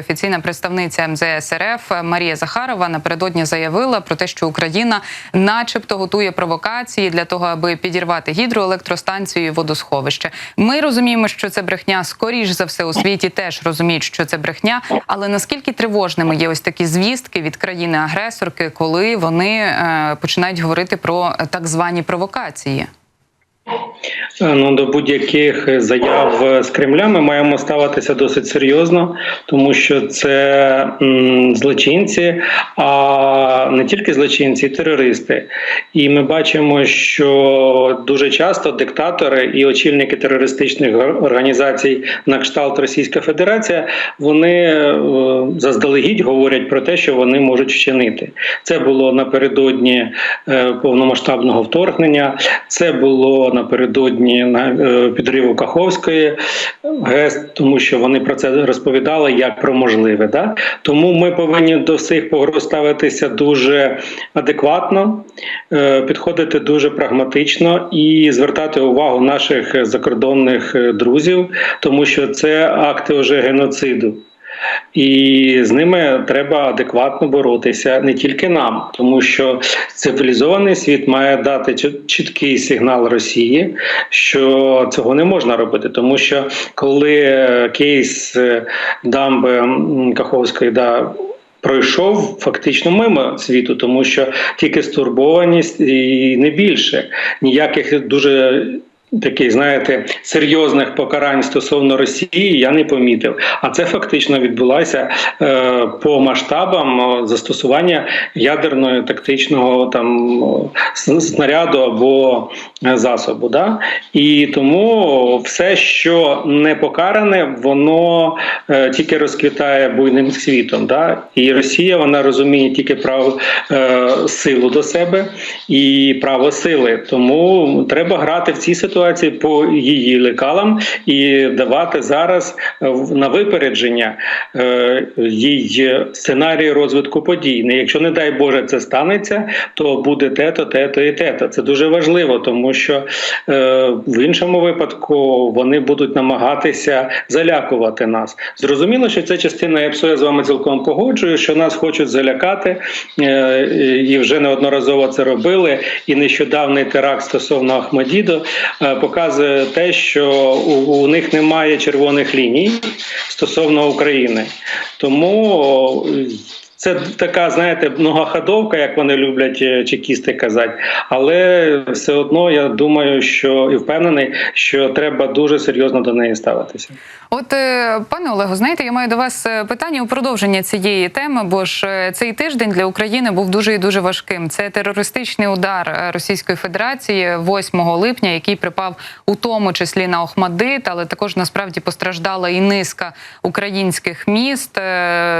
Офіційна представниця МЗС РФ Марія Захарова напередодні заявила про те, що Україна, начебто, готує провокації для того, аби підірвати гідроелектростанцію і водосховище. Ми розуміємо, що це брехня. Скоріш за все у світі теж розуміють, що це брехня. Але наскільки тривожними є ось такі звістки від країни-агресорки, коли вони е, починають говорити про так звані провокації? Ну, до будь-яких заяв з Кремля ми маємо ставитися досить серйозно, тому що це злочинці, а не тільки злочинці, терористи. І ми бачимо, що дуже часто диктатори і очільники терористичних організацій на кшталт Російська Федерація вони е, заздалегідь говорять про те, що вони можуть вчинити. Це було напередодні е, повномасштабного вторгнення. Це було напередодні на е, підриву Каховської ГЕС, тому що вони про це розповідали як про можливе. Да? Тому ми повинні до всіх погроз ставитися дуже адекватно, е, підходити дуже прагматично і звертати увагу наших закордонних е, друзів, тому що це акти вже геноциду. І з ними треба адекватно боротися не тільки нам, тому що цивілізований світ має дати чіткий сигнал Росії, що цього не можна робити, тому що коли е, кейс е, дамби Каховської да. Пройшов фактично мимо світу, тому що тільки стурбованість і не більше ніяких дуже таких, знаєте, серйозних покарань стосовно Росії я не помітив. А це фактично відбулося е, по масштабам застосування ядерної тактичного там снаряду або засобу. Да? І тому все, що не покаране, воно е, тільки розквітає буйним світом. Да? І Росія вона розуміє тільки право е, силу до себе і право сили. Тому треба грати в цій ситуації по її лекалам і давати зараз е, на випередження е, їй сценарій розвитку подій. Якщо не дай Боже це станеться, то буде те-то, те-то і те-то. Це дуже важливо, тому що е, в іншому випадку вони будуть намагатися залякувати нас. Зрозуміло, що це частина ЕПСО, я з вами цілком погоджую, що нас хочуть залякати, е, і вже неодноразово це робили. І нещодавний теракт стосовно Ахмадіду е, показує те, що у, у них немає червоних ліній стосовно України. Тому це така, знаєте, многоходовка, як вони люблять е, чекісти казати. Але все одно я думаю, що і впевнений, що треба дуже серйозно до неї ставитися. От, е, пане Олего, знаєте, я маю до вас е, питання у продовження цієї теми, бо ж цей тиждень для України був дуже і дуже важким. Це терористичний удар Російської Федерації 8 липня, який припав у тому числі на Охмадит, але також насправді постраждала і низка українських міст.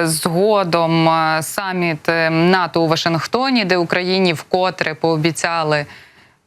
Згодом саміт е, НАТО у Вашингтоні, де Україні вкотре пообіцяли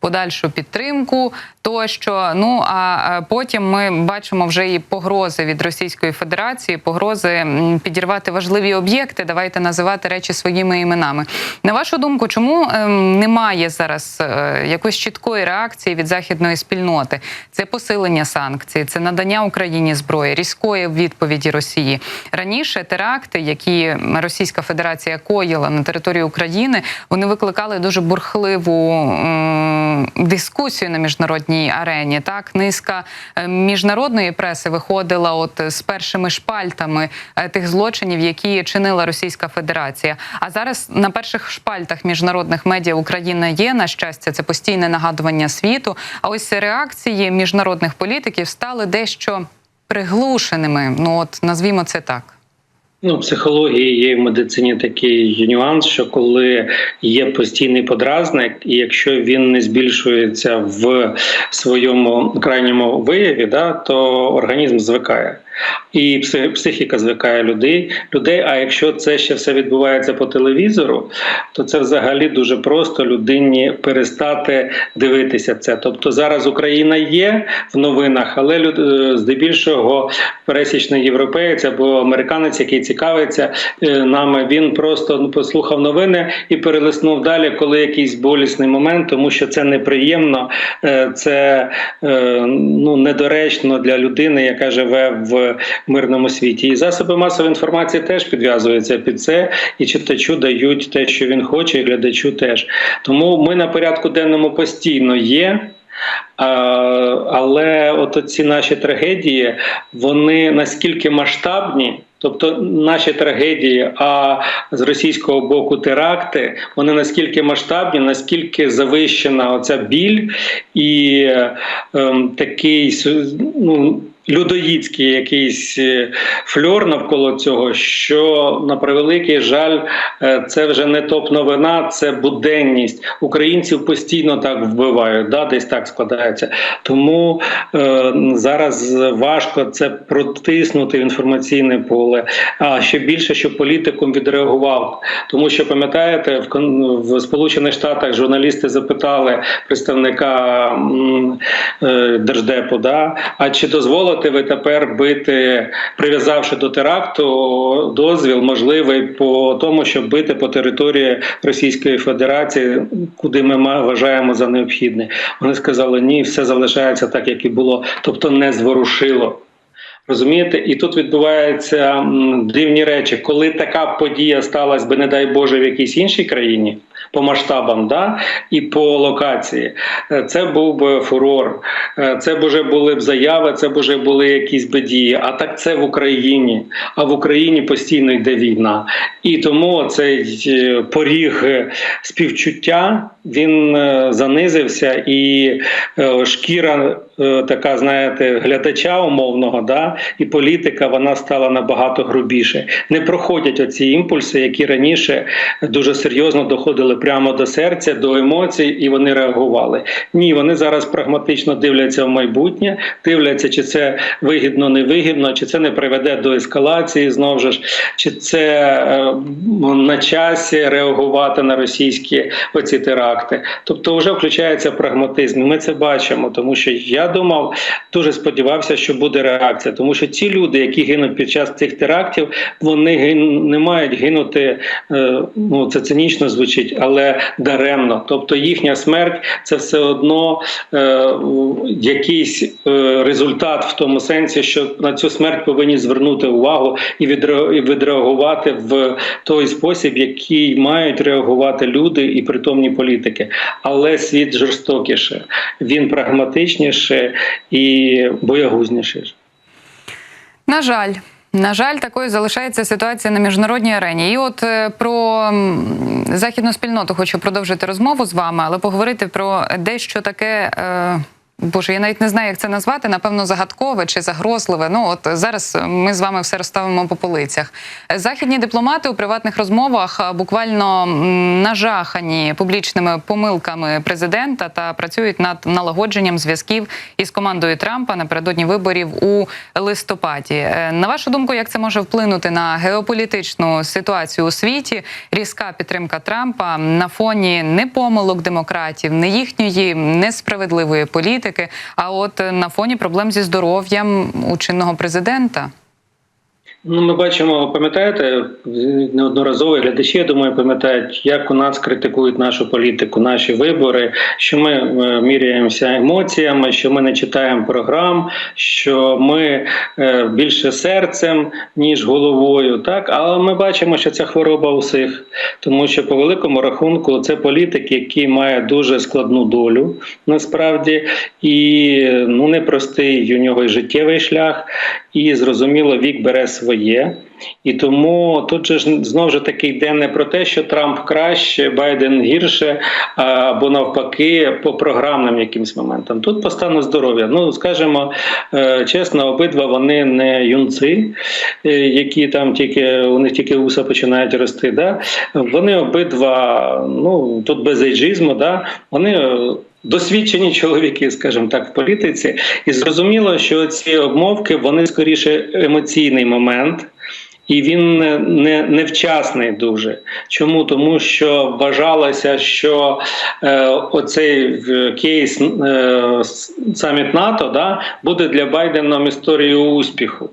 подальшу підтримку тощо. Ну а потім ми бачимо вже і погрози від Російської Федерації, погрози підірвати важливі об'єкти. Давайте називати речі своїми іменами. На вашу думку, чому ем, немає зараз е, якоїсь чіткої реакції від західної спільноти? Це посилення санкцій, це надання Україні зброї, різкої відповіді Росії. Раніше теракти, які Російська Федерація коїла на території України, вони викликали дуже бурхливу дискусію на міжнародній арені. Так, низка е, міжнародної преси виходила от з першими шпальтами е, тих злочинів, які чинила Російська Федерація. А зараз на перших шпальтах міжнародних медіа Україна є на щастя. Це постійне нагадування світу. А ось реакції міжнародних політиків стали дещо приглушеними. Ну от назвімо це так. Ну, в психології є в медицині такий нюанс, що коли є постійний подразник, і якщо він не збільшується в своєму крайньому вияві, да, то організм звикає. І психіка звикає людей, людей. А якщо це ще все відбувається по телевізору, то це взагалі дуже просто людині перестати дивитися це. Тобто зараз Україна є в новинах, але люд- е, здебільшого пересічний європеєць або американець, який цікавиться е, нами, він просто ну, послухав новини і перелиснув далі, коли якийсь болісний момент, тому що це неприємно, е, це ну недоречно для людини, яка живе в в мирному світі. І засоби масової інформації теж підв'язуються під це, і читачу дають те, що він хоче, і глядачу теж. Тому ми на порядку денному постійно є. Але от ці наші трагедії, вони наскільки масштабні, тобто наші трагедії, а з російського боку теракти, вони наскільки масштабні, наскільки завищена оця біль і ем, такий ну, людоїдський якийсь е, фльор навколо цього, що на превеликий жаль, е, це вже не топ-новина, це буденність. Українців постійно так вбивають, да, десь так складається. Тому е, зараз важко це протиснути в інформаційне поле. А ще більше, що політикум відреагував. Тому що пам'ятаєте, в, в Сполучених Штатах журналісти запитали представника е, держдепу, да, а чи дозволите ви тепер бити, прив'язавши до теракту дозвіл можливий по тому, щоб бити по території Російської Федерації, куди ми вважаємо за необхідне? Вони сказали, ні, все залишається так, як і було, тобто не зворушило. Розумієте, і тут відбуваються дивні речі, коли така подія сталася би, не дай Боже, в якійсь іншій країні по масштабам, да, і по локації, е, це був би фурор, е, це б вже були б заяви, це б вже були якісь би дії. А так це в Україні. А в Україні постійно йде війна. І тому цей е, поріг е, співчуття він е, занизився, і шкіра така, знаєте, глядача умовного, да, і політика вона стала набагато грубіше. Не проходять оці імпульси, які раніше дуже серйозно доходили прямо до серця, до емоцій, і вони реагували. Ні, вони зараз прагматично дивляться в майбутнє, дивляться, чи це вигідно, невигідно, чи це не приведе до ескалації знову ж, чи це на часі реагувати на російські оці теракти. Тобто, вже включається прагматизм. Ми це бачимо, тому що я думав, дуже сподівався, що буде реакція, тому що ті люди, які гинуть під час цих терактів, вони не мають гинути. е, Ну це цинічно звучить, але даремно. Тобто їхня смерть це все одно е, якийсь е, результат в тому сенсі, що на цю смерть повинні звернути увагу і відреагувати в той спосіб, який мають реагувати люди і притомні політики. Але світ жорстокіше, він прагматичніше і боягузніший. На жаль. На жаль, такою залишається ситуація на міжнародній арені. І от е, про західну спільноту хочу продовжити розмову з вами, але поговорити про дещо таке. Е... Боже, я навіть не знаю, як це назвати. Напевно, загадкове чи загрозливе. Ну от зараз ми з вами все розставимо по полицях. Західні дипломати у приватних розмовах буквально нажахані публічними помилками президента та працюють над налагодженням зв'язків із командою Трампа напередодні виборів у листопаді. Е, На вашу думку, як це може вплинути на геополітичну ситуацію у світі? Різка підтримка Трампа на фоні не помилок демократів, не їхньої несправедливої політики, а от на фоні проблем зі здоров'ям у чинного президента. Ну, ми бачимо, пам'ятаєте, неодноразово глядачі, я думаю, пам'ятають, як у нас критикують нашу політику, наші вибори, що ми е, міряємося емоціями, що ми не читаємо програм, що ми е, більше серцем, ніж головою. Так, але ми бачимо, що це хвороба усіх, тому що по великому рахунку це політик, який має дуже складну долю, насправді, і ну непростий у нього і життєвий шлях, і зрозуміло, вік бере своє. І тому тут же ж знову ж таки йде не про те, що Трамп краще, Байден гірше, або навпаки, по програмним якимсь моментам. Тут по стану здоров'я. Ну скажімо е, чесно, обидва вони не юнці, е, які там тільки у них тільки уса починають рости. Да? Вони обидва, ну тут без ейджизму, да? вони. Досвідчені чоловіки, скажімо так, в політиці, і зрозуміло, що ці обмовки вони скоріше емоційний момент. І він не, не невчасний дуже. Чому? Тому що вважалося, що е, оцей е, кейс е, саміт НАТО да, буде для Байдена історією успіху.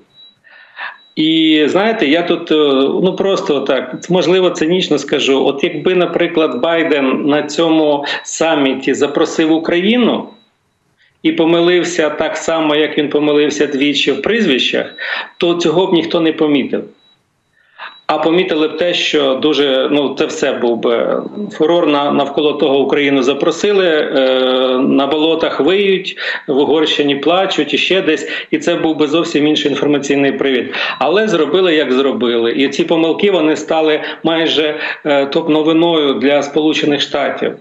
І знаєте, я тут е, ну просто так можливо цинічно скажу: от якби, наприклад, Байден на цьому саміті запросив Україну. і помилився так само, як він помилився двічі в прізвищах, то цього б ніхто не помітив. А помітили б те, що дуже ну це все був би фурор на навколо того Україну запросили е, на болотах виють, в Угорщині плачуть і ще десь, і це був би зовсім інший інформаційний привід. Але зробили як зробили, і ці помилки вони стали майже е, топ новиною для Сполучених Штатів.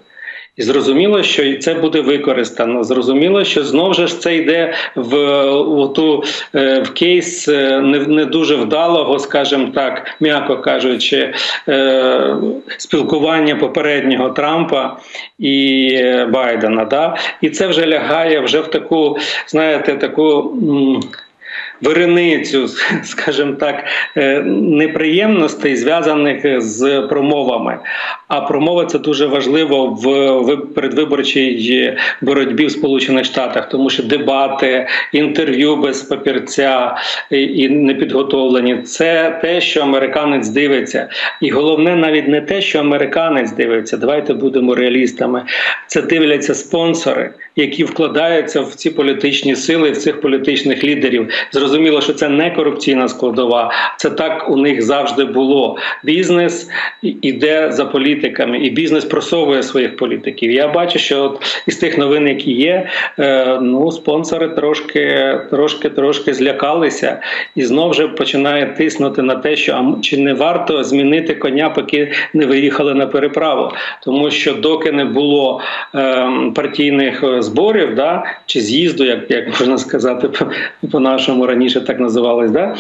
І зрозуміло, що це буде використано. Зрозуміло, що знов же ж це йде в, в ту е, в кейс е, не, не дуже вдалого, скажімо так, м'яко кажучи, е, спілкування попереднього Трампа і Байдена. Да? І це вже лягає вже в таку, знаєте, таку. Вириницю, скажімо так, е, неприємностей, зв'язаних з промовами. А промова це дуже важливо в передвиборчій боротьбі в Сполучених Штатах, тому що дебати, інтерв'ю без папірця і непідготовлені це те, що американець дивиться. І головне навіть не те, що американець дивиться. Давайте будемо реалістами. Це дивляться спонсори, які вкладаються в ці політичні сили, в цих політичних лідерів. Зрозуміло, що це не корупційна складова. Це так у них завжди було. Бізнес іде за політиками, і бізнес просовує своїх політиків. Я бачу, що от із тих новин, які є, е, ну спонсори трошки, трошки, трошки злякалися, і знов же починає тиснути на те, що а чи не варто змінити коня, поки не виїхали на переправу, тому що доки не було е, партійних е, зборів, да чи з'їзду, як, як можна сказати, по, по раніше так називалось, да.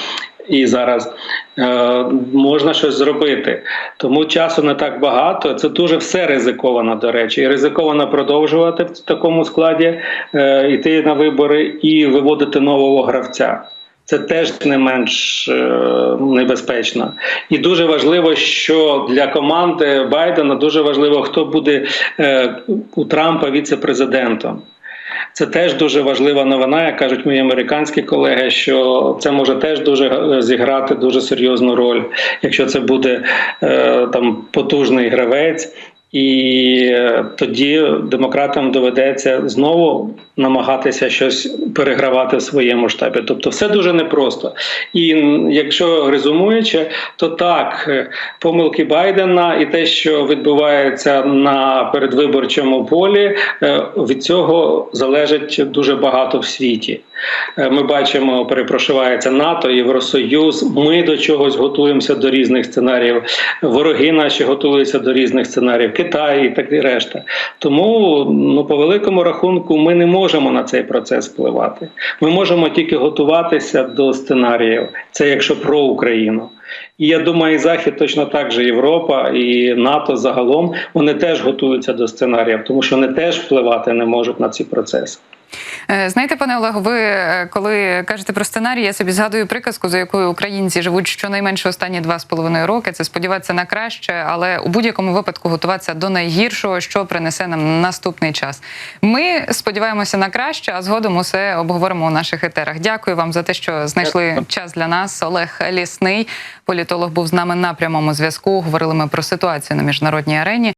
І зараз е, можна щось зробити, тому часу не так багато. Це дуже все ризиковано, до речі, і ризиковано продовжувати в такому складі е, йти на вибори і виводити нового гравця. Це теж не менш е, небезпечно, і дуже важливо, що для команди Байдена дуже важливо, хто буде е, у Трампа віце-президентом. Це теж дуже важлива новина, як кажуть мої американські колеги, що це може теж дуже е, зіграти дуже серйозну роль, якщо це буде е, там потужний гравець. І е, тоді демократам доведеться знову намагатися щось перегравати в своєму штабі. Тобто, все дуже непросто. І якщо резумуючи, то так, е, помилки Байдена і те, що відбувається на передвиборчому полі, е, від цього залежить дуже багато в світі. Ми бачимо, перепрошивається НАТО, Євросоюз. Ми до чогось готуємося до різних сценаріїв. Вороги наші готуються до різних сценаріїв, Китай і так і решта. Тому, ну по великому рахунку, ми не можемо на цей процес впливати. Ми можемо тільки готуватися до сценаріїв. Це якщо про Україну. І я думаю, і Захід точно так же Європа і НАТО загалом вони теж готуються до сценаріїв, тому що вони теж впливати не можуть на ці процеси. Е, Знаєте, пане Олегу, ви е, коли кажете про сценарій, я собі згадую приказку, за якою українці живуть щонайменше останні два з половиною роки. Це сподіватися на краще, але у будь-якому випадку готуватися до найгіршого, що принесе нам наступний час. Ми сподіваємося на краще, а згодом усе обговоримо у наших етерах. Дякую вам за те, що знайшли час для нас. Олег Лісний, політолог, був з нами на прямому зв'язку. Говорили ми про ситуацію на міжнародній арені.